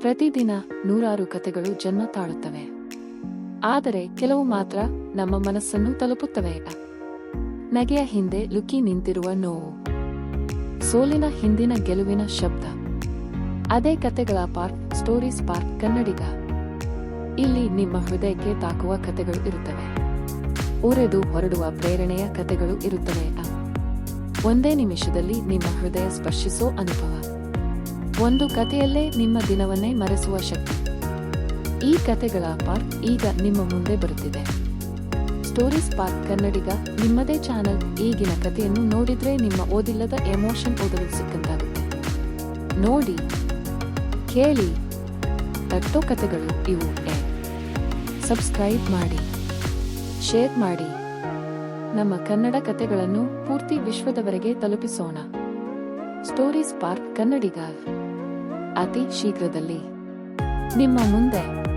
ಪ್ರತಿದಿನ ನೂರಾರು ಕತೆಗಳು ಜನ್ಮ ತಾಳುತ್ತವೆ. ಆದರೆ ಕೆಲವು ಮಾತ್ರ ನಮ್ಮ ಮನಸ್ಸನ್ನು ತಲುಪುತ್ತವೆ. ನಗೆಯ ಹಿಂದೆ ಲುಕಿ ನಿಂತಿರುವ ನೋವು. ಸೋಲಿನ ಹಿಂದಿನ ಗೆಲುವಿನ ಶಬ್ದ. ಅದೇ ಕತೆಗಳ ಪಾರ್ಕ್, ಸ್ಟೋರೀಸ್ ಪಾರ್ಕ್, ಕನ್ನಡಿಗ. ಇಲ್ಲಿ ನಿಮ್ಮ ಹೃದಯಕ್ಕೆ ತಾಕುವ ಕತೆಗಳು ಇರುತ್ತವೆ. ಉರೆದು ಹೊರಡುವ ಪ್ರೇರಣೆಯ ಕತೆಗಳು ಇರುತ್ತವೆ. ಒಂದೇ ನಿಮಿಷದಲ್ಲಿ ನಿಮ್ಮ ಹೃದಯ ಸ್ಪರ್ಶಿಸೋ ಅನುಭವ. ಒಂದು ಕಥೆಯಲ್ಲೇ ನಿಮ್ಮ ದಿನವನ್ನೇ ಮರೆಸುವ ಶಕ್ತಿ. ಈ ಕಥೆಗಳ ಪಾರ್ಕ್ ಈಗ ನಿಮ್ಮ ಮುಂದೆ ಬರುತ್ತಿದೆ. ಸ್ಟೋರೀಸ್ ಪಾರ್ಕ್ ಕನ್ನಡಿಗ ನಿಮ್ಮದೇ ಚಾನೆಲ್ ಈಗಿನ ಕಥೆಯನ್ನು ನೋಡಿದ್ರೆ ನಿಮ್ಮ ಓದಿಲ್ಲದ ಎಮೋಷನ್ ಓದಲು ಸಿಕ್ಕಂತಾಗುತ್ತೆ. ನೋಡಿ, ಕೇಳಿ. ತಟ್ಟೋ ಕಥೆಗಳು ಇವು ಸಬ್ಸ್ಕ್ರೈಬ್ ಮಾಡಿ. ಶೇರ್ ಮಾಡಿ. ನಮ್ಮ ಕನ್ನಡ ಕಥೆಗಳನ್ನು ಪೂರ್ತಿ ವಿಶ್ವದವರೆಗೆ ತಲುಪಿಸೋಣ. ಸ್ಟೋರೀಸ್ ಪಾರ್ಕ್ ಕನ್ನಡಿಗ. ಅತಿ ಶೀಘ್ರದಲ್ಲಿ. ನಿಮ್ಮ ಮುಂದೆ